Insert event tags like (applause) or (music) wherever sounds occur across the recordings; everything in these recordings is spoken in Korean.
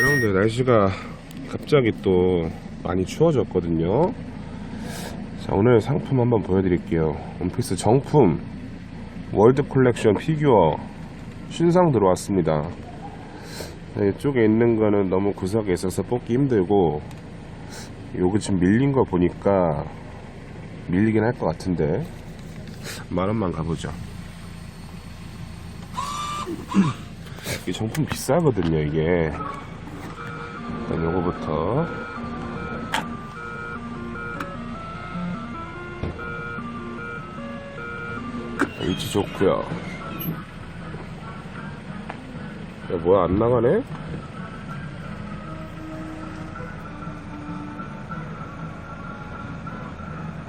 여러분들 날씨가 갑자기 또 많이 추워졌거든요. 자 오늘 상품 한번 보여드릴게요. 원피스 정품 월드 컬렉션 피규어 신상 들어왔습니다. 네, 이쪽에 있는 거는 너무 구석에 있어서 뽑기 힘들고 요거 지금 밀린 거 보니까 밀리긴 할 것 같은데. 만원만 가보죠. (clears throat) 이 정품 비싸거든요 이게. 일단 요거부터. 위치 좋고요. 야 뭐야 안 나가네?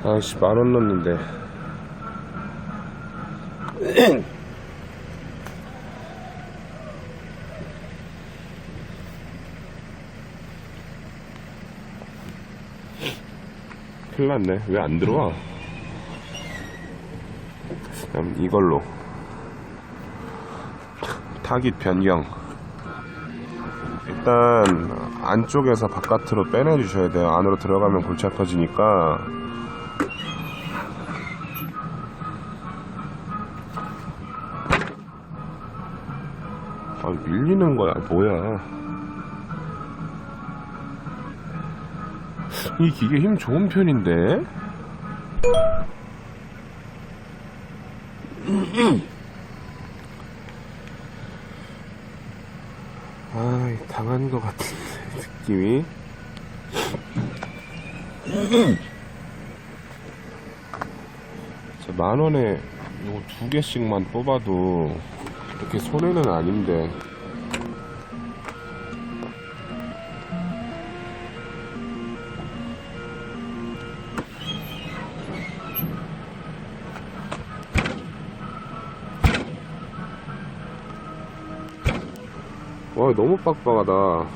아씨 만원 넣었는데 (coughs) 큰일 났네. 왜 안 들어와? 그럼 이걸로. 타깃 변경. 일단, 안쪽에서 바깥으로 빼내 주셔야 돼요. 안으로 들어가면 골치 아파지니까. 밀리는 거야. 뭐야. 이 기계 힘 좋은 편인데? 아, 당한 것 같은데, 느낌이. 저만 원에 요거 두 개씩만 뽑아도 이렇게 손해는 아닌데. 와 너무 빡빡하다.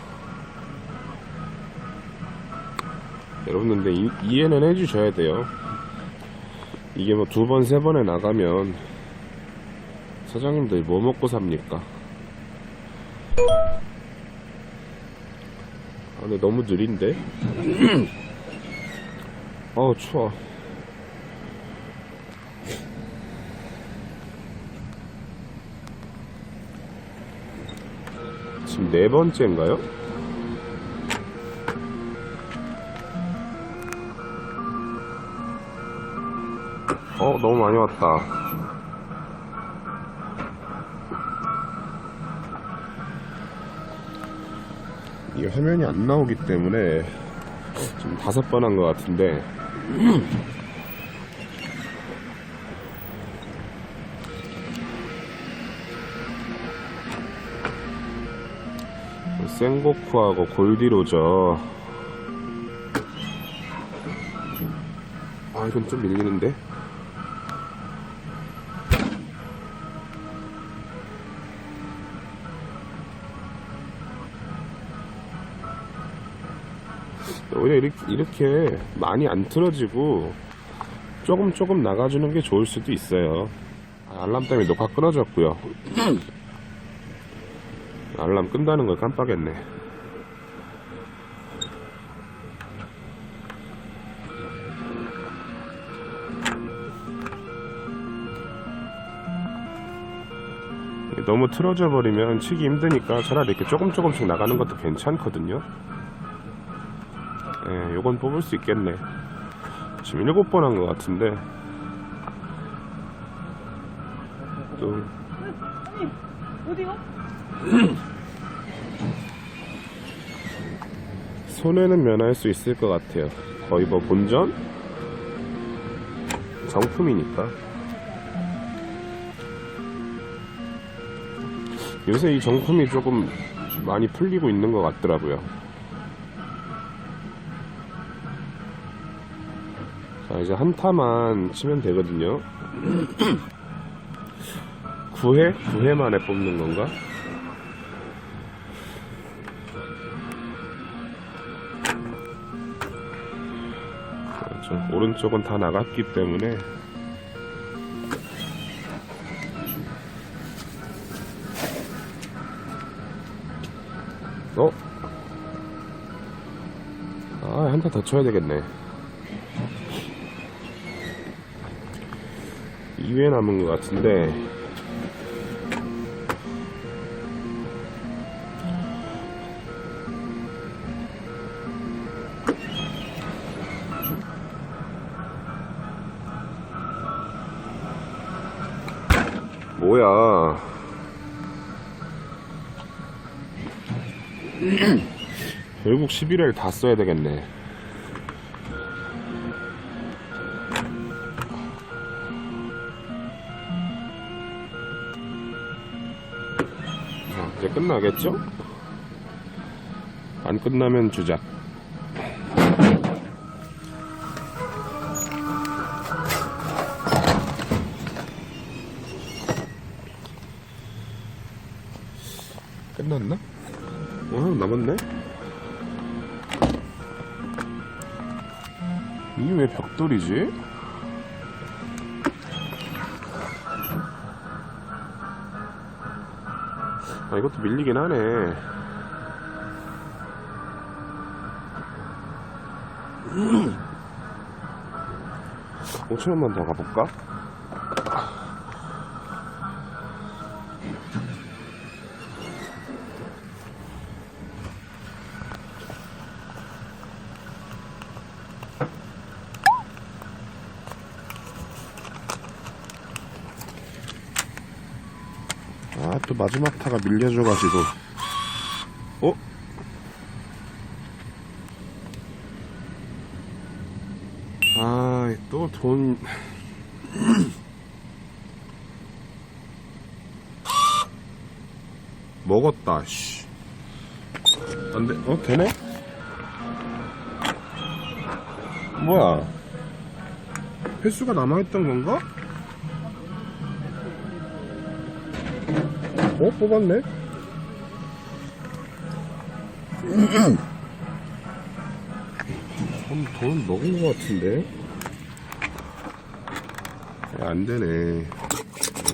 여러분들 근데 이, 이해는 해주셔야 돼요. 이게 뭐 두 번 세 번에 나가면 사장님들 뭐 먹고 삽니까? 아 근데 너무 느린데? 어우 (clears throat) 추워 지금 네 번째인가요? 어, 너무 많이 왔다. 이 화면이 안 나오기 때문에 지금 다섯 번 한 것 같은데 생고쿠하고 골디로저 아 이건 좀 밀리는데? 오히려 이렇게, 이렇게 많이 안 틀어지고 조금 조금 나가주는 게 좋을 수도 있어요. 아, 알람 때문에 녹화 끊어졌고요 (laughs) 알람 끈다는 걸 깜빡했네. 너무 틀어져 버리면 치기 힘드니까 차라리 이렇게 조금 조금씩 나가는 것도 괜찮거든요. 예, 요건 뽑을 수 있겠네. 지금 일곱 번한 것 같은데. 어디가? (clears throat) 손해는 면할 수 있을 것 같아요. 거의 뭐 본전? 정품이니까. 요새 이 정품이 조금 많이 풀리고 있는 것 같더라고요. 자, 이제 한 타만 치면 되거든요. (clears throat) 9회? 9회 만에 뽑는 건가? 그렇죠. 오른쪽은 다 나갔기 때문에 어? 아, 한 타 더 쳐야 되겠네. 2회 남은 것 같은데. 뭐야. 결국 11회를 다 써야 되겠네. 자, 이제 끝나겠죠? 안 끝나면 주작. 이게 왜 벽돌이지? 아, 이것도 밀리긴 하네. (clears throat) 오천 원만 더 가볼까? 마지막 타가 밀려줘가지고. 어? 아, 또 돈. (clears throat) 먹었다, 씨. 안 돼, 어, 되네? 뭐야? 횟수가 남아있던 건가? 어? 뽑았네? 돈, 돈 먹은 것 같은데? 야, 안 되네.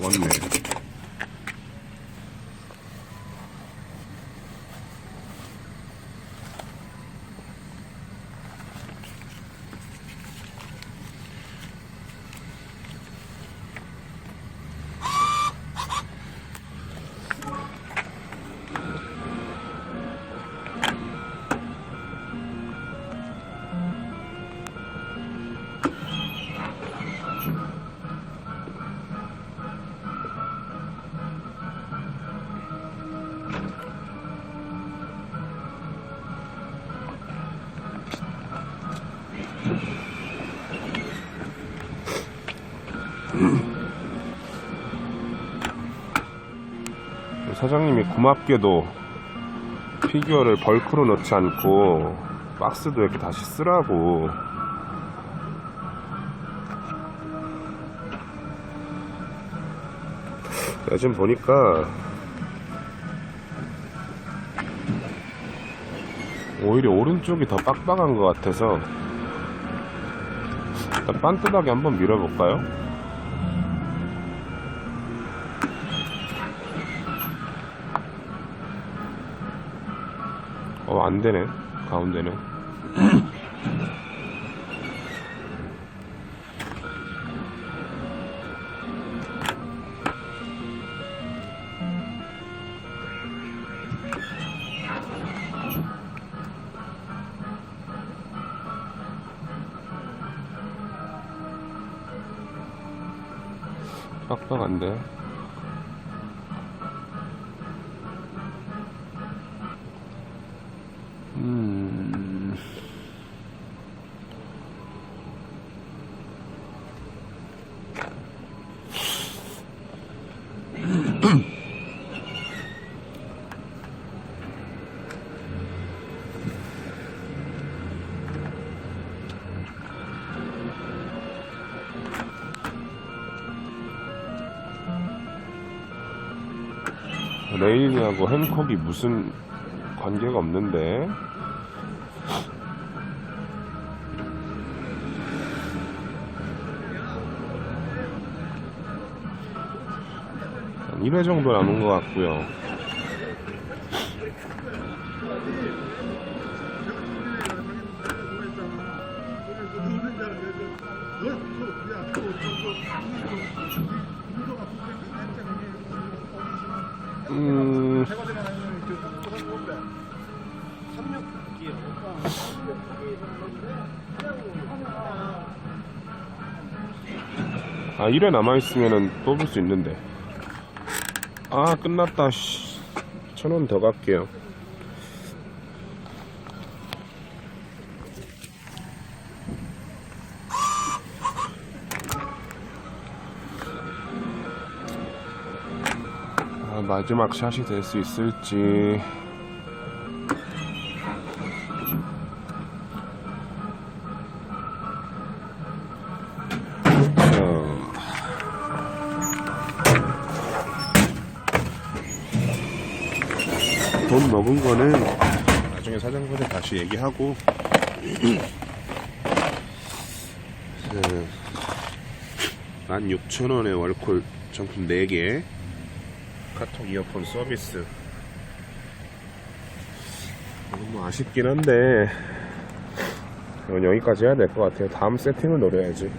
먹었네. 사장님이 고맙게도 피규어를 벌크로 넣지 않고 박스도 이렇게 다시 쓰라고 요즘 보니까 오히려 오른쪽이 더 빡빡한 것 같아서 일단 빤듯하게 한번 밀어볼까요? 어, 안 되네. 가운데는. 빡빡한데. 레인이하고 헨콕이 무슨 관계가 없는데. 1회 정도 남은 것 같고요. 아 1회 남아있으면은 뽑을 수 있는데. 아 끝났다 씨. 천원 더 갈게요. 아, 마지막 샷이 될 수 있을지 돈 먹은 거는 나중에 사장님한테 다시 얘기하고. 그 16,000원에 월콜 정품 4개. 카톡 이어폰 서비스. 너무 아쉽긴 한데 이건 여기까지 해야 될 것 같아요. 다음 세팅을 노려야지